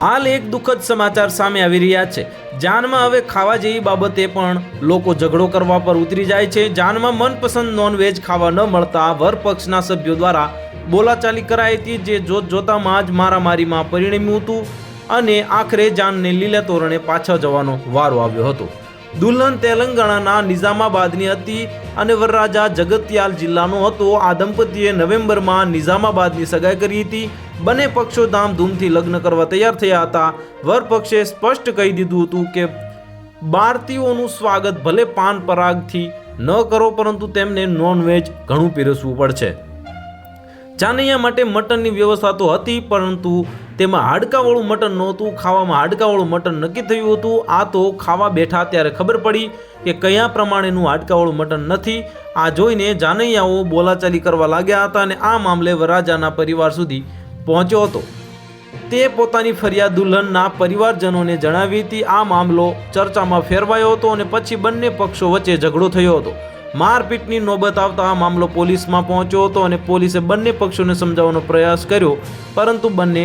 હાલ એક દુઃખદ સમાચાર સામે આવી રહ્યા છે. જાનમાં હવે ખાવા જેવી બાબતે પણ લોકો ઝઘડો કરવા પર ઉતરી જાય છે. જાનમાં મનપસંદ નોનવેજ ખાવા ન મળતા વરપક્ષના સભ્યો દ્વારા બોલાચાલી કરાઈ હતી, જે જોત જોતામાં જ મારામારીમાં પરિણમ્યું હતું અને આખરે જાનને લીલા તોરણે પાછા જવાનો વારો આવ્યો હતો. દુલ્હન તેલંગાણાના નિઝામાબાદની હતી અને વરરાજા જગતિયાલ જિલ્લાનો હતો. આ દંપતીએ નવેમ્બરમાં નિઝામાબાદની સગાઈ કરી હતી. બંને પક્ષો ધામધૂમથી લગ્ન કરવા તૈયાર થયા હતા. વર પક્ષે સ્પષ્ટ કહી દીધું હતું કે ભારતીયોનું સ્વાગત ભલે પાન પરાગથી ન કરો, પરંતુ તેમને નોનવેજ ઘણું પીરસવું પડશે. જાનૈયા માટે મટનની વ્યવસ્થા તો હતી, પરંતુ તેમાં હાડકાવાળું મટન નહોતું, ખાવામાં હાડકાવાળું મટન નક્કી થયું હતું. આ તો ખાવા બેઠા ત્યારે ખબર પડી કે કયા પ્રમાણેનું હાડકાવાળું મટન નથી. આ જોઈને જાનૈયાઓ બોલાચાલી કરવા લાગ્યા હતા અને આ મામલે વરાજાના પરિવાર સુધી પહોંચ્યો હતો. તે પોતાની ફરિયાદ દુલ્હનના પરિવારજનોને જણાવી હતી. આ મામલો ચર્ચામાં ફેરવાયો હતો અને પછી બંને પક્ષો વચ્ચે ઝઘડો થયો હતો. મારપીટની નોબત આવતા આ મામલો પોલીસમાં પહોંચ્યો હતો અને પોલીસે બંને પક્ષોને સમજાવવાનો પ્રયાસ કર્યો, પરંતુ બંને